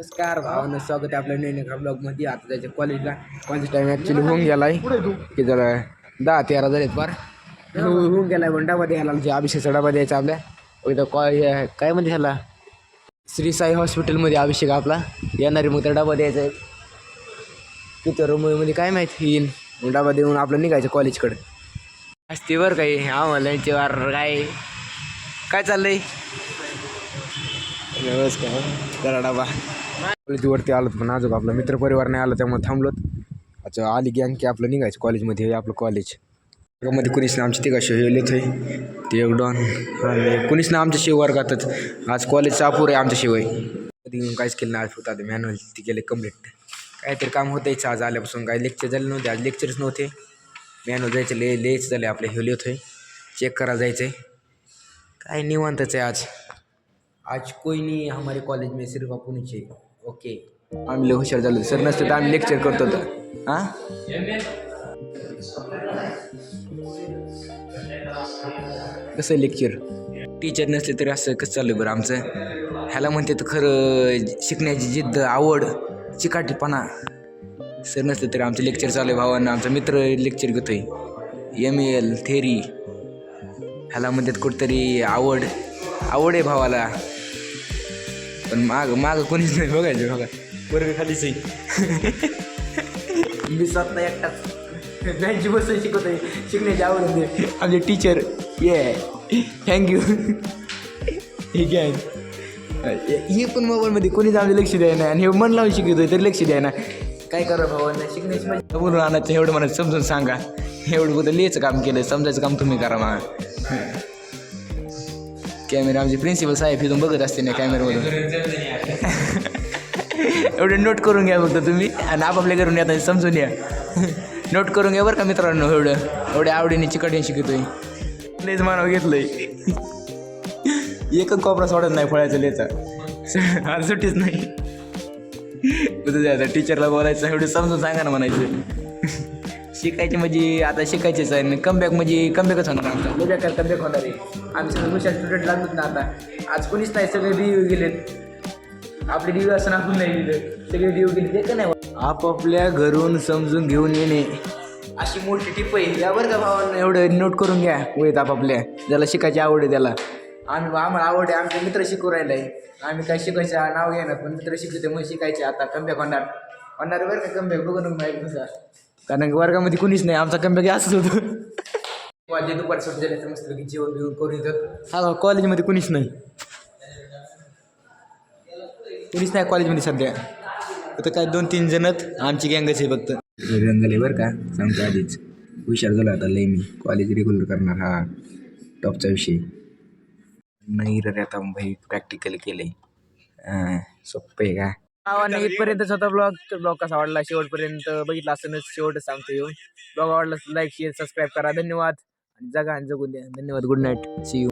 नमस्कार भावानं स्वागत आहे आपल्या नवीन एका ब्लॉगमध्ये. आता त्याच्या कॉलेजला कॉलेज टाईम ॲक्च्युली होऊन गेला आहे की जरा दहा तेरा झालेत फार हो- होऊन गेला आहे पण डबा द्यायला जे अभिषेकचा डबा द्यायचा आपल्या. इथं कॉ काय म्हणते ह्याला? श्री साई हॉस्पिटलमध्ये अभिषेक आपला. येणारे मग तर डबा द्यायचा आहे. तिथं रूममध्ये काय माहिती येईन. मग डबा देऊन आपलं निघायचं कॉलेजकडे असते बरं काही आम्हाला यांची वार काय? काय चाललंय? नमस्कार. करा डबा. कॉलेजवरती आलो पण अजून आपला मित्रपरिवार नाही आला त्यामुळे थांबलोत. अच्छा आली गँग की आपलं निघायचं कॉलेजमध्ये हे आपलं कॉलेज. वर्गामध्ये कुणीच ना आमची तिघा शिव आहे ते एक डॉन आणि कुणीच ना आमच्या शिव वर्गातच आज कॉलेजचा अपूर आहे आमच्या शिवाय. कधी काहीच केलं नाही आज फक्त आता मॅन्युअल ती केले कंप्लीट काहीतरी काम होतं आज आल्यापासून काही लेक्चर झाले नव्हते आज लेक्चरच नव्हते. मॅन्युअल जायचं ले लिहायचं झाले आपले हे लिहित आहे चेक करायला जायचं आहे काय निवांतच आहे आज. आज कोई नहीं हमारे कॉलेज में सिर्फ आपण ही ओके. आम्ही लय हुशार झालो सर नसतं तर आम्ही लेक्चर करतो तर हां? कसं लेक्चर टीचर नसले तरी असं कसं चालू बरं आमचं? ह्याला म्हणते तर खरं शिकण्याची जिद्द आवड चिकाटीपणा. सर नसले तरी आमचं लेक्चर चालू आहे भावांना. आमचा मित्र लेक्चर घेतोय. एम एल थेरी ह्याला म्हणतात कुठंतरी आवड. आवड आहे भावाला. पण माग माग कोणीच नाही बघायचं बघा. वर्ग खालीच आहे मी स्वतः एकटाच. बँची बसून शिकवतोय. शिकण्याची आवड होते आमचे टीचर ये थँक्यू हे घ्या. हे पण मोबाईलमध्ये कोणीच आमचे लक्ष द्याय नाही. आणि हे मन लावून शिकवतोय तरी लक्ष द्याय ना काय करा भावांना शिकण्याची मजा बोलून आणायचं एवढं मला समजून सांगा. एवढं कुठं लिहायचं काम केलं समजायचं काम तुम्ही करा मा. कॅमेरा आमचे प्रिन्सिपल साहेब इथून बघत असते ना कॅमेरामधून एवढे नोट करून घ्या फक्त तुम्ही. आणि आपापल्या घरून येता समजून या. नोट करून घ्या बरं का मित्रांनो एवढं. एवढ्या आवडीने चिकटीने शिकतोय. लेच मानव घेतलंय. एकच कोपरा सोडत नाही फळाचं लेचा. आज सुट्टीच नाही. जायचं. टीचरला बोलायचं. एवढं समजून सांगा ना म्हणायचं. शिकायचे म्हणजे आता शिकायचेच आहे. कमबॅक म्हणजे कमबॅकच होणार आमचा. लय बेकार कमबॅक होणार आहे? आम्ही सगळे हुशार स्टुडंट लागलोत ना आता. आज कोणीच नाही सगळे रिव्ह्यू गेलेत. आपले डिव्ह्यू असं आपण नाही दिलं सगळे डिव्ह्यू गेले. ते का नाही आपापल्या घरून समजून घेऊन येणे. अशी मोठी टिप आहे. या बरं का भावांना एवढं नोट करून घ्या वयत आपापल्या. ज्याला शिकायची आवड आहे त्याला. आम्ही आम्हाला आवड आहे. आमचे मित्र शिकू राहिले आम्ही काय शिकायचं नाव घेणार पण मित्र शिकते मग शिकायचे. आता कमबॅक होणार. होणार बरं का कमबॅक बघू नको माहीत कसा कारण की वर्गामध्ये कुणीच नाही आमचा कमबॅक असंच होतं. कॉलेज दुपार सुट्टी झाली तर मस्त की जेवण बिवण करून येतात. हा कॉलेजमध्ये कुणीच नाही. कुणीच नाही कॉलेजमध्ये सध्या. आता काय दोन तीन जणच आमची गँगच आहे फक्त. झाले बरं का? सांगतो आधीच. हुशार झालो आता लय मी. कॉलेज रेग्युलर करणार हा. टॉपचा विषय. नाही रे आता भाई प्रॅक्टिकल केले सोपं आहे का? आणि इथपर्यंतच होता ब्लॉग तर ब्लॉग कसा आवडला शेवटपर्यंत बघितला असताना शेवटच सांगतो येऊन. ब्लॉग आवडला लाईक शेअर सबस्क्राईब करा. धन्यवाद. आणि जगा आणि जगून द्या. धन्यवाद. Good night C you